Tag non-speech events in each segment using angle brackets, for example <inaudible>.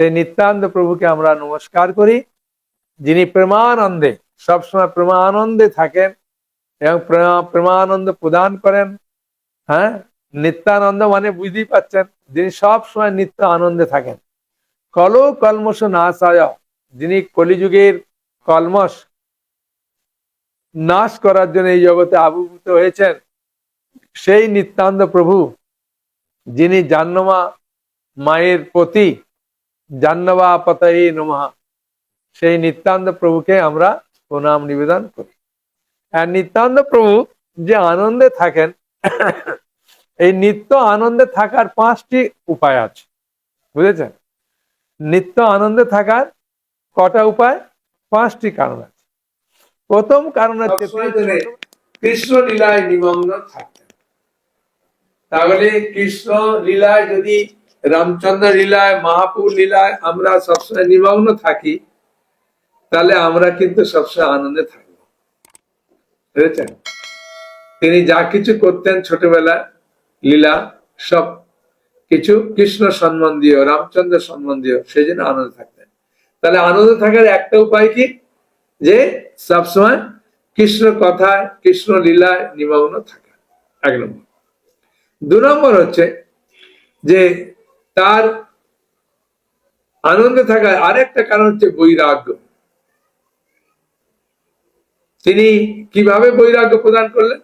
সেই নিত্যানন্দ প্রভুকে আমরা নমস্কার করি, যিনি প্রেমানন্দে, সবসময় প্রেমানন্দে থাকেন এবং প্রেমা- প্রেমানন্দ প্রদান করেন হ্যাঁ? নিত্যানন্দ মানে বুঝতেই পাচ্ছেন যিনি সবসময় নিত্য আনন্দে থাকেন। কল কলমশ নাশায়, যিনি কলিযুগের কলমশ নাশ করার জন্য এই জগতে আবির্ভূত হয়েছেন, সেই নিত্যানন্দ প্রভু, যিনি জাহ্নমা মায়ের প্রতি জাহ্নবা পতাই নমঃ। সেই নিত্যানন্দ প্রভুকে আমরা প্রণাম, নিবেদন করি। আর নিত্যানন্দ প্রভু যে আনন্দে থাকেন, এই নিত্য আনন্দে থাকার পাঁচটি উপায় আছে। বুঝেছেন? নিত্য আনন্দে থাকার কটা উপায়? পাঁচটি কারণ আছে। প্রথম কারণ হচ্ছে কৃষ্ণ লীলায় নিমগ্ন থাকতেন। তাহলে কৃষ্ণ লীলায় যদি রামচন্দ্র লীলায়, মহাপুর লীলায় আমরা সবসময় নিমগ্ন থাকি, তাহলে আমরা কিন্তু সবসময় আনন্দে থাকব। বুঝেছেন? তিনি যা কিছু করতেন ছোটবেলায়, লীলা, সব কিছু, কৃষ্ণ সম্বন্ধীয়, রামচন্দ্র সম্বন্ধীয়, সেই জন্য আনন্দ থাকতেন। তাহলে আনন্দ থাকার একটা উপায় কি? যে সবসময় কৃষ্ণ কথায়, কৃষ্ণ লীলায় নিমগ্ন থাকা। এক নম্বর। দু নম্বর হচ্ছে যে তার আনন্দে থাকার আরেকটা কারণ হচ্ছে বৈরাগ্য। তিনি কীভাবে বৈরাগ্য প্রদান করলেন?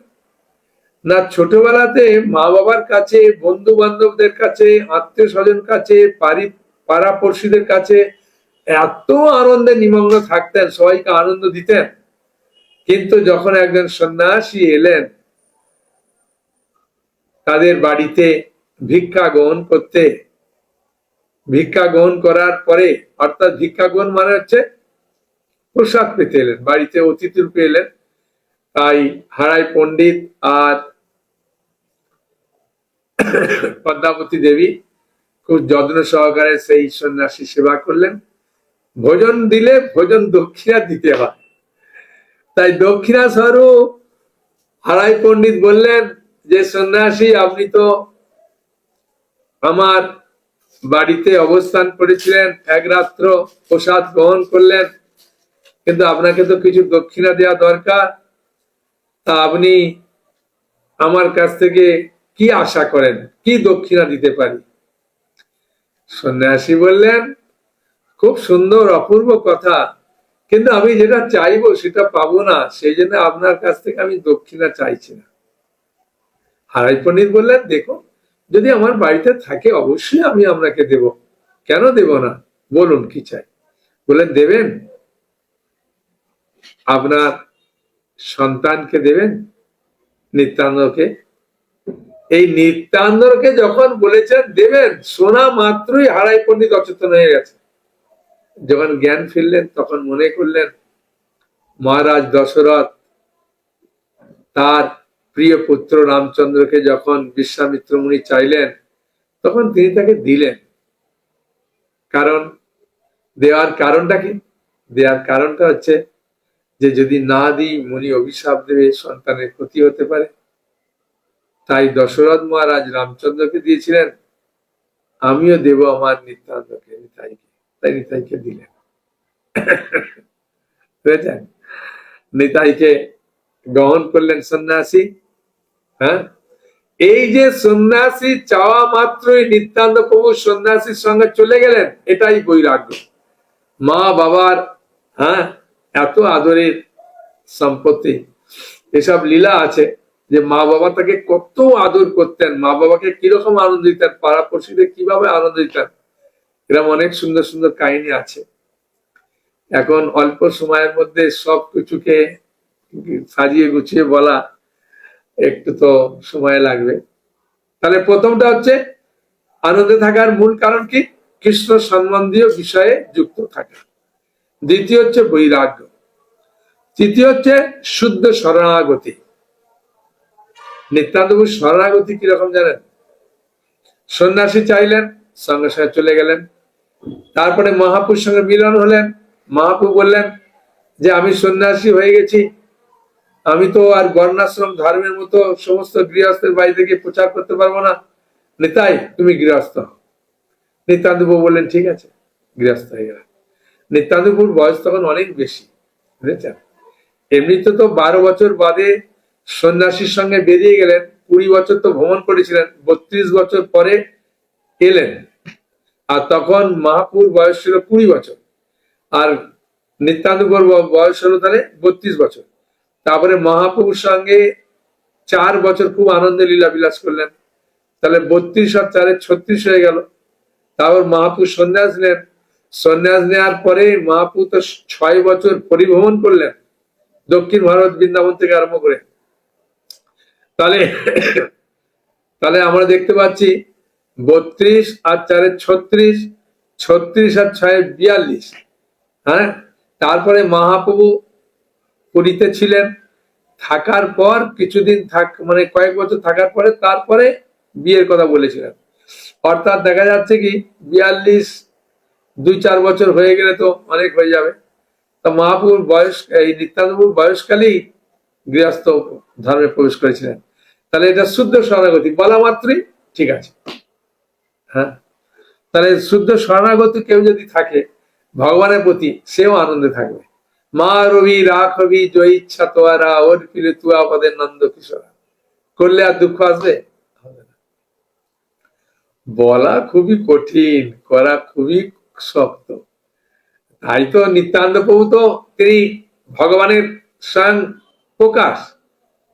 না, ছোটবেলাতে মা বাবার কাছে বন্ধু বান্ধবদের কাছে আত্মীয় স্বজন কাছে, পারি পাড়া পড়শিদের কাছে এত আনন্দে নিমগ্ন থাকতেন, সবাইকে আনন্দ দিতেন। কিন্তু যখন একজন সন্ন্যাসী এলেন, তাদের বাড়িতে ভিক্ষা গ্রহণ করতে ভিক্ষা গ্রহণ করার পরে, অর্থাৎ ভিক্ষা গ্রহণ মানে হচ্ছে প্রসাদ পেতে এলেন, বাড়িতে অতিথি রূপে এলেন। তাই হারাই পণ্ডিত আর পদ্মাবতী দেবী খুব যত্ন সহকারে সেই সন্ন্যাসী সেবা করলেন। ভোজন দিলে ভোজন দক্ষিণা দিতে হয়। তাই দক্ষিণা স্বরূপ হারাই পণ্ডিত বললেন যে, সন্ন্যাসী, আপনি তো আমার বাড়িতে অবস্থান করেছিলেন, এক রাত্র প্রসাদ গ্রহণ করলেন। কিন্তু আপনাকে তো কিছু দক্ষিণা দেওয়া দরকার। তা আপনি আমার কাছ থেকে কি আশা করেন? কি দক্ষিণা দিতে পারি? সন্ন্যাসী বললেন, খুব সুন্দর, অপূর্ব কথা। কিন্তু আমি যেটা চাইব সেটা পাবো না। সেই জন্য আপনার কাছ থেকে আমি দক্ষিণা চাইছি না। হারাই পণ্ডিত বললেন দেখো যদি আমার বাড়িতে থাকে, অবশ্যই আমি আপনাকে দেব। কেন দেব না? বলুন, কি চাই? বললেন দেবেন? আপনার সন্তানকে দেবেন? নিত্যানন্দকে এই নিত্যানন্দকে যখন বলেছেন, দেবেন শোনা মাত্রই হারাই পণ্ডিত অচেতন হয়ে গেছে। যখন জ্ঞান ফিরলেন, তখন মনে করলেন, মহারাজ দশরথ তার প্রিয় পুত্র রামচন্দ্রকে যখন বিশ্বামিত্র মুনি চাইলেন, তখন তিনি তাকে দিলেন। কারণ, দেওয়ার কারণটা কি? দেওয়ার কারণটা হচ্ছে যে যদি না দিই মুনি অভিশাপ দেবে, সন্তানের ক্ষতি হতে পারে। তাই দশরথ মহারাজ রামচন্দ্রকে দিয়েছিলেন, আমিও দেব আমার নিত্যানন্দকে নিতাইকে, তাই নিতাইকে দিলেন। বুঝেছেন? নিতাইকে গ্রহণ করলেন সন্ন্যাসী। হ্যাঁ? এই যে সন্ন্যাসী চাওয়া মাত্রই নিত্যান্ত প্রভু সন্ন্যাসীর সঙ্গে চলে গেলেন, এটাই বৈরাগ্য। মা বাবার হ্যাঁ এত আদরের সম্পত্তি, এসব লীলা আছে যে মা বাবা তাকে কত আদর করতেন, মা বাবাকে কীরকম আনন্দ দিতেন পাড়া পড়শিদের কীভাবে আনন্দ দিতেন, এরকম অনেক সুন্দর সুন্দর কাহিনী আছে। এখন অল্প সময়ের মধ্যে সব কিছুকে সাজিয়ে গুছিয়ে বলা একটু তো সময় লাগবে। তাহলে প্রথমটা হচ্ছে, আনন্দে থাকার মূল কারণ কি? কৃষ্ণ সম্বন্ধীয় বিষয়ে যুক্ত থাকা। দ্বিতীয় হচ্ছে বৈরাগ্য। তৃতীয় হচ্ছে শুদ্ধ শরণাগতি। নিত্যান্ত শরণাগতি কীরকম জানেন? সন্ন্যাসী চাইলেন, সঙ্গে সঙ্গে চলে গেলেন। তারপরে মহাপুর সঙ্গে মিলন হলেন। মহাপু বললেন যে, আমি সন্ন্যাসী হয়ে গেছি আমি তো আর বর্ণাশ্রম, ধর্মের মতো সমস্ত গৃহস্থের বাড়ি থেকে প্রচার করতে পারব না। নিতাই, তুমি গৃহস্থ। হও। নিত্যান্ত বললেন, ঠিক আছে, গৃহস্থ হয়ে গেলেন নিত্যানন্দপুর বয়স তখন অনেক বেশি, বুঝেছেন? এমনিতে তো বারো বছর বাদে সন্ন্যাসীর সঙ্গে বেরিয়ে গেলেন, কুড়ি বছর তো ভ্রমণ করেছিলেন, বত্রিশ বছর পরে এলেন। আর তখন মহাপুর বয়স ছিল কুড়ি বছর, আর নিত্যানন্দপুর ব- বয়স হলো তাহলে বত্রিশ বছর। তারপরে মহাপ্রভুর সঙ্গে চার বছর খুব আনন্দে লীলা বিলাস করলেন। তাহলে বত্রিশ আর চারে ছত্রিশ হয়ে গেল। তারপর মহাপুর সন্ন্যাস নেন। সন্ন্যাস নেওয়ার পরে মহাপু তো ছয় বছর পরিভ্রমণ করলেন দক্ষিণ ভারত বৃন্দাবন থেকে আরম্ভ করে। তাহলে তাহলে আমরা দেখতে পাচ্ছি বত্রিশ আর চারে ছত্রিশ ছত্রিশ আর ছয় বিয়াল্লিশ। হ্যাঁ? তারপরে মহাপ্রভু পুরীতে ছিলেন থাকার পর, কিছুদিন থাক মানে কয়েক বছর থাকার পরে, তারপরে বিয়ের কথা বলেছিলেন। অর্থাৎ দেখা যাচ্ছে কি, বিয়াল্লিশ দুই চার বছর হয়ে গেলে তো অনেক হয়ে যাবে। তা মহাপুর বয়স, এই নিত্যানন্দপুর বয়সকালেই গৃহস্থ ধর্মে প্রবেশ করেছিলেন। তাহলে এটা শুদ্ধ শরণাগতি, বলা মাত্রই ঠিক আছে। হ্যাঁ? তাহলে শুদ্ধ শরণাগতি কেউ যদি থাকে, ভগবানের প্রতি সেও আনন্দে থাকবে। মা রবি রাখবি জয় ইচ্ছা তোয়ারা ওর ফিরে তুয়া পদের নন্দ কিশোরা করলে আর দুঃখ আসবে? বলা খুবই কঠিন, করা খুবই শক্ত। তাই তো নিত্যানন্দ প্রভু তো তিনি ভগবানের স্বয়ং প্রকাশ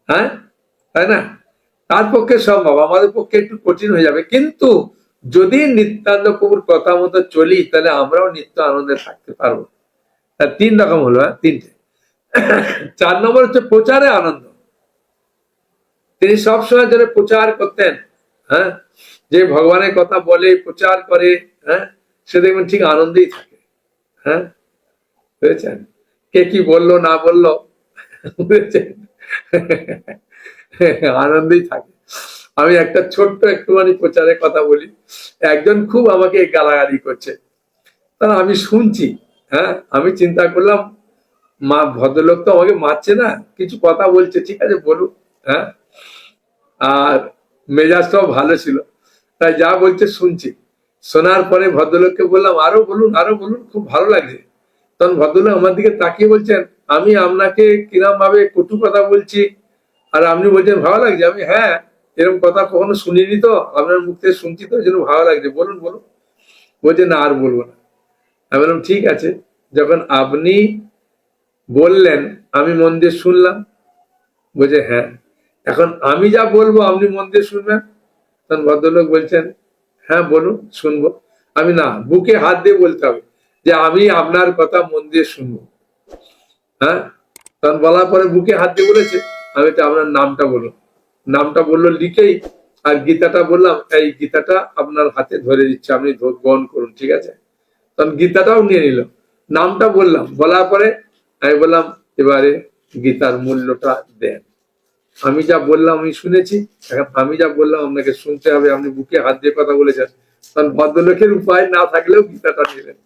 হ্যাঁ? তাই না? তার পক্ষে সম্ভব, আমাদের পক্ষে একটু কঠিন হয়ে যাবে। কিন্তু যদি নিত্যানন্দ প্রভুর কথা মতো চলি, তাহলে আমরাও নিত্য আনন্দে থাকতে পারব। তা তিন রকম হলো হ্যাঁ? তিনটে। চার নম্বর হচ্ছে প্রচারে আনন্দ। তিনি সবসময় যেন প্রচার করতেন হ্যাঁ? যে ভগবানের কথা বলে, প্রচার করে হ্যাঁ? সে দেখবেন ঠিক আনন্দেই থাকে হ্যাঁ? বুঝেছেন? কে কি বলল, না বলল, বুঝেছেন? আনন্দেই থাকে। আমি একটা ছোট্ট একটুখানি প্রচারের কথা বলি। একজন খুব আমাকে গালাগালি করছে। তা আমি শুনছি। হ্যাঁ আমি চিন্তা করলাম, মা ভদ্রলোক তো আমাকে মারছে না, কিছু কথা বলছে, ঠিক আছে বলুন হ্যাঁ। আর মেজাজটাও ভালো ছিল, তাই যা বলছে শুনছি। শোনার পরে ভদ্রলোককে বললাম, আরও বলুন আরও বলুন, খুব ভালো লাগছে। তখন ভদ্রলোক আমার দিকে তাকিয়ে বলছেন, আমি আপনাকে কিরম ভাবে কটু কথা বলছি, আর আপনি বলছেন, ভালো লাগছে? আমি হ্যাঁ এরকম কথা কখনো শুনিনি তো, আপনার মুখ থেকে শুনছি তো জন্য ভালো লাগছে। বলুন বলুন। বলছে, না, আর বলব না। আমি বললাম, ঠিক আছে। যখন আপনি বললেন, আমি মন দিয়ে শুনলাম। বলছে হ্যাঁ। এখন আমি যা বলব, আপনি মন দিয়ে শুনবেন? তখন ভদ্রলোক বলছেন হ্যাঁ বলুন, শুনব। আমি, না, বুকে হাত দিয়ে বলতে হবে যে, আমি আপনার কথা মন দিয়ে শুনব। হ্যাঁ? তখন বলার পরে বুকে হাত দিয়ে বলেছে, আমি তো আপনার নামটা বলুন নামটা বলল লিখেই, আর গীতাটা বললাম, এই গীতাটা আপনার হাতে ধরে দিচ্ছে, আপনি গ্রহণ করুন, ঠিক আছে? তখন গীতাটাও নিয়ে নিল। নামটা বললাম, বলার পরে আমি বললাম, এবারে গীতার মূল্যটা দেন। আমি যা বললাম, আমি শুনেছি। এখন আমি যা বললাম, আপনাকে শুনতে হবে, আপনি বুকে হাত দিয়ে কথা বলেছেন। তখন ভদ্রলোকের উপায় না থাকলেও গীতাটা নিলেন।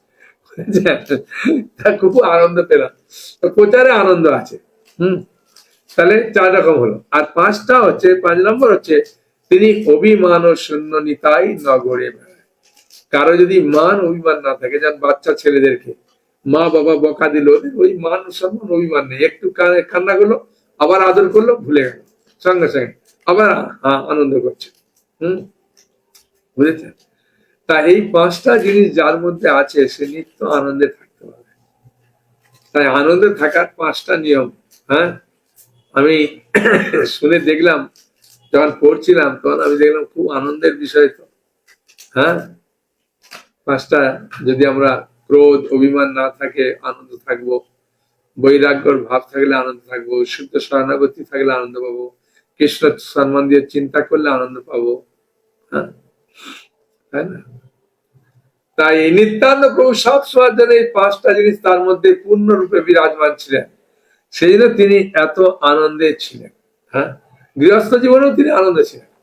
খুব আনন্দ পেলাম। তো প্রচারে আনন্দ আছে। হুম? তাহলে চার রকম হলো। আর পাঁচটা হচ্ছে, পাঁচ নম্বর হচ্ছে, তিনি অভিমান ও শূন্য নিতাই নগরে কারও যদি মান অভিমান না থাকে যেন বাচ্চা ছেলেদেরকে মা বাবা বকা দিল, ওই মান সম্মান অভিমান নেই। একটু কান্না করল, আবার আদর করল, ভুলে গেল। সঙ্গে সঙ্গে আবার আনন্দ করছে। হুম? বুঝেছেন? তা এই পাঁচটা জিনিস যার মধ্যে আছে, সে নিত্য আনন্দে থাকতে পারে তাই আনন্দে থাকার পাঁচটা নিয়ম হ্যাঁ? আমি <coughs> শুনে দেখলাম, যখন পড়ছিলাম, তখন আমি দেখলাম খুব আনন্দের বিষয় তো হ্যাঁ? পাঁচটা, যদি আমরা ক্রোধ, অভিমান না থাকে, আনন্দ থাকব। বৈরাগ্যর ভাব থাকলে আনন্দ থাকব। শুদ্ধ শরণাগতি থাকলে আনন্দ পাবো। কৃষ্ণ সম্মান দিয়ে চিন্তা করলে আনন্দ পাবো। হ্যাঁ? তাই না? তাই এই নিত্যান্ত প্রভু সব সময়ের জন্য এই পাঁচটা জিনিস তার মধ্যে পূর্ণরূপে বিরাজমান ছিলেন। সেই জন্য তিনি এত আনন্দে ছিলেন। হ্যাঁ? গৃহস্থ জীবনেও তিনি আনন্দে ছিলেন।